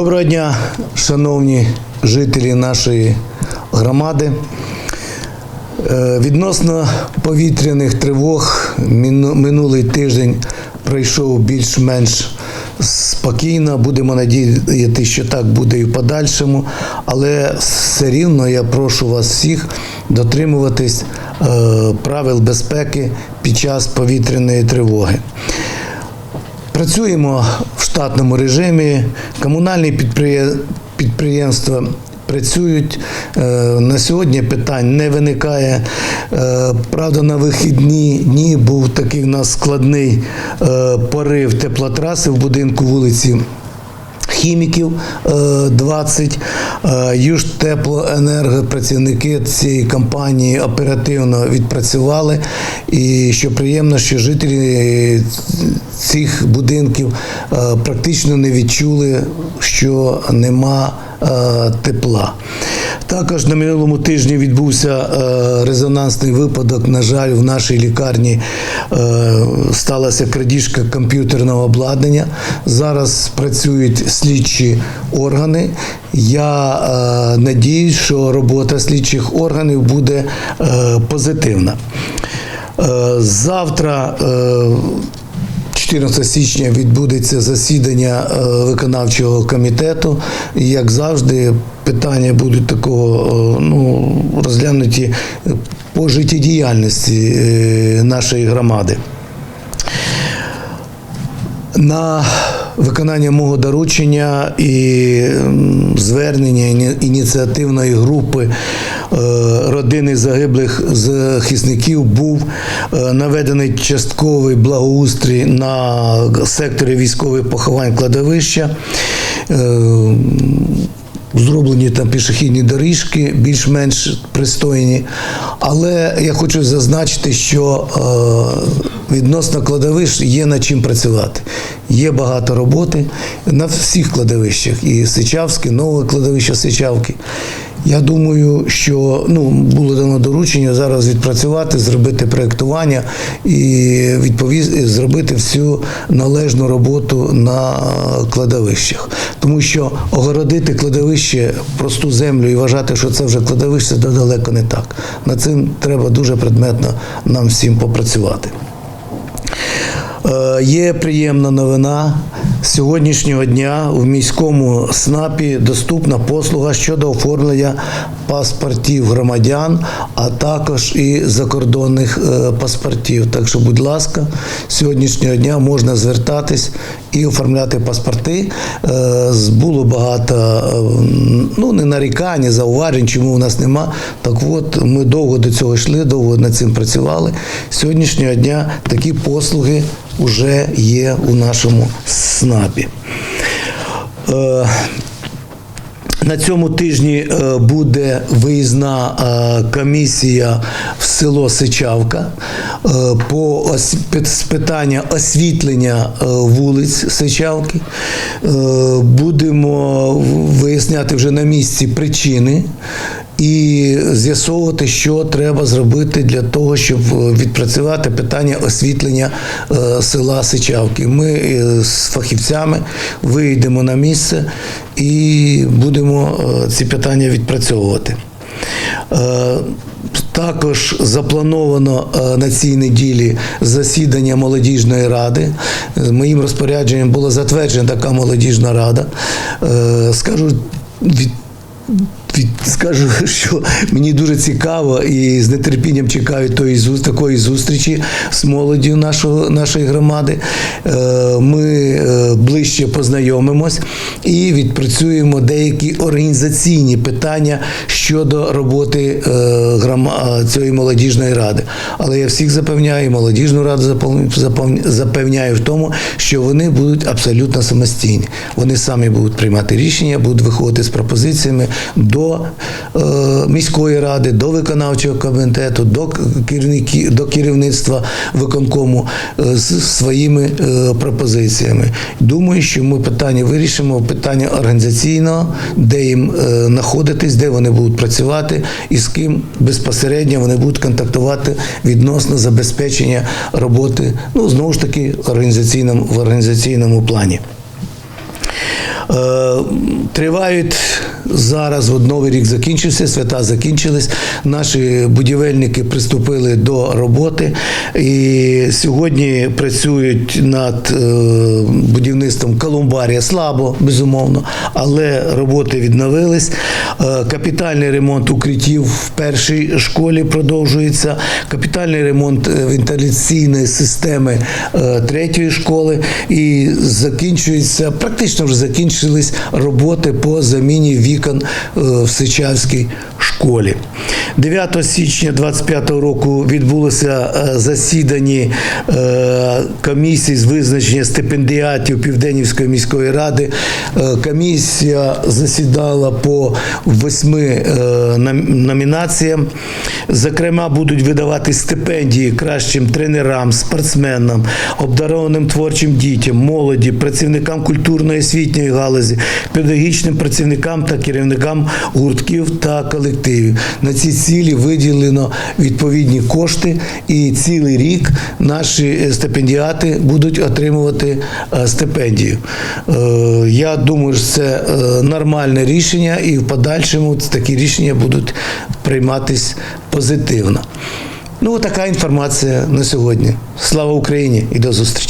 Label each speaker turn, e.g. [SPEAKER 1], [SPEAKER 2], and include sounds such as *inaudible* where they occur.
[SPEAKER 1] Доброго дня, шановні жителі нашої громади. Е, Відносно повітряних тривог минулий тиждень пройшов більш-менш спокійно. Будемо надіятися, що так буде і в подальшому. Але все рівно я прошу вас всіх дотримуватись е, правил безпеки під час повітряної тривоги. Працюємо в штатному режимі. Комунальні підприємства працюють. Е, На сьогодні питань не виникає. Е, Правда, на вихідні дні був такий у нас складний е, порив теплотраси в будинку вулиці. Хіміків е, 20, е, Южтеплоенерго, працівники цієї компанії оперативно відпрацювали. І що приємно, що жителі цих будинків е, практично не відчули, що нема е, тепла. Також на минулому тижні відбувся е, резонансний випадок. На жаль, в нашій лікарні е, сталася крадіжка комп'ютерного обладнання. Зараз працюють слідчі органи. Я е, надіюсь, що робота слідчих органів буде позитивна. Завтра. Е, 14 січня відбудеться засідання е, виконавчого комітету. І, як завжди, питання будуть такого е, ну, розглянуті по життєдіяльності е, нашої громади. На виконання мого доручення і звернення ініціативної групи родини загиблих захисників був е, наведений частковий благоустрій на секторі військових поховань кладовища. Е, Зроблені там пішохідні доріжки, більш-менш пристойні. Але я хочу зазначити, що е, відносно кладовищ є над чим працювати. Є багато роботи на всіх кладовищах, і Сичавське, нове кладовище Сичавки. Я думаю, що ну, було дано доручення зараз відпрацювати, зробити проєктування і відповіз... зробити всю належну роботу на кладовищах. Тому що огородити кладовище, просту землю і вважати, що це вже кладовище, це далеко не так. Над цим треба дуже предметно нам всім попрацювати. Е, Є приємна новина. Сьогоднішнього дня в міському СНАПі доступна послуга щодо оформлення паспортів громадян, а також і закордонних е, паспортів. Так що, будь ласка, сьогоднішнього дня можна звертатись і оформляти паспорти. Е, Було багато е, ну, не нарікань, зауважень, чому у нас нема. Так от ми довго до цього йшли, довго над цим працювали. Сьогоднішнього дня такі послуги вже є у нашому СНАПі. Е, на цьому тижні е, буде виїзна е, комісія в село Сичавка по з питання освітлення вулиць Сичавки. Будемо виясняти вже на місці причини і з'ясовувати, що треба зробити для того, щоб е, відпрацювати питання освітлення е, села Сичавки. Ми е, з фахівцями вийдемо на місце і будемо ці питання відпрацьовувати. Також заплановано на цій неділі засідання молодіжної ради. Моїм розпорядженням була затверджена така молодіжна рада. Скажу від- Скажу, *laughs* що мені дуже цікаво і з нетерпінням чекаю тої такої зустрічі з молоддю нашого, нашої громади. Е, Ми е, ближче познайомимось і відпрацюємо деякі організаційні питання щодо роботи е, цієї молодіжної ради. Але я всіх запевняю, молодіжну раду запев- запев- запевняю в тому, що вони будуть абсолютно самостійні. Вони самі будуть приймати рішення, будуть виходити з пропозиціями до е, міської ради, до виконавчого комітету, до керівників, до керівництва виконкому е, з своїми е, пропозиціями. Думаю, що ми питання вирішимо, питання організаційного, де їм е, знаходитись, де вони будуть працювати і з ким безпосередньо вони будуть контактувати відносно забезпечення роботи, ну знову ж таки організаційному в організаційному плані. Е, Тривають зараз, от новий рік закінчився, свята закінчились. Наші будівельники приступили до роботи і сьогодні працюють над е, будівництвом Колумбарія слабо, безумовно, але роботи відновились. Е, Капітальний ремонт укриттів в першій школі продовжується. Капітальний ремонт е, вентиляційної системи третьої школи і закінчується, практично вже закінчились роботи по заміні вікон е, в школі. 9 січня 2025 року відбулося е, засідання е, комісії з визначення стипендіатів Південнівської міської ради. Е, Комісія засідала по восьми номінаціям. Зокрема, будуть видавати стипендії кращим тренерам, спортсменам, обдарованим творчим дітям, молоді, працівникам культурної освітньої галузі, педагогічним працівникам та керівникам гуртків та колективів. На ці цілі виділено відповідні кошти, і цілий рік наші е, стипендіати будуть отримувати е, стипендію. Е, Я думаю, що це нормальне рішення, і в подальшому такі рішення будуть прийматись позитивно. Ну, така інформація на сьогодні. Слава Україні і до зустрічі!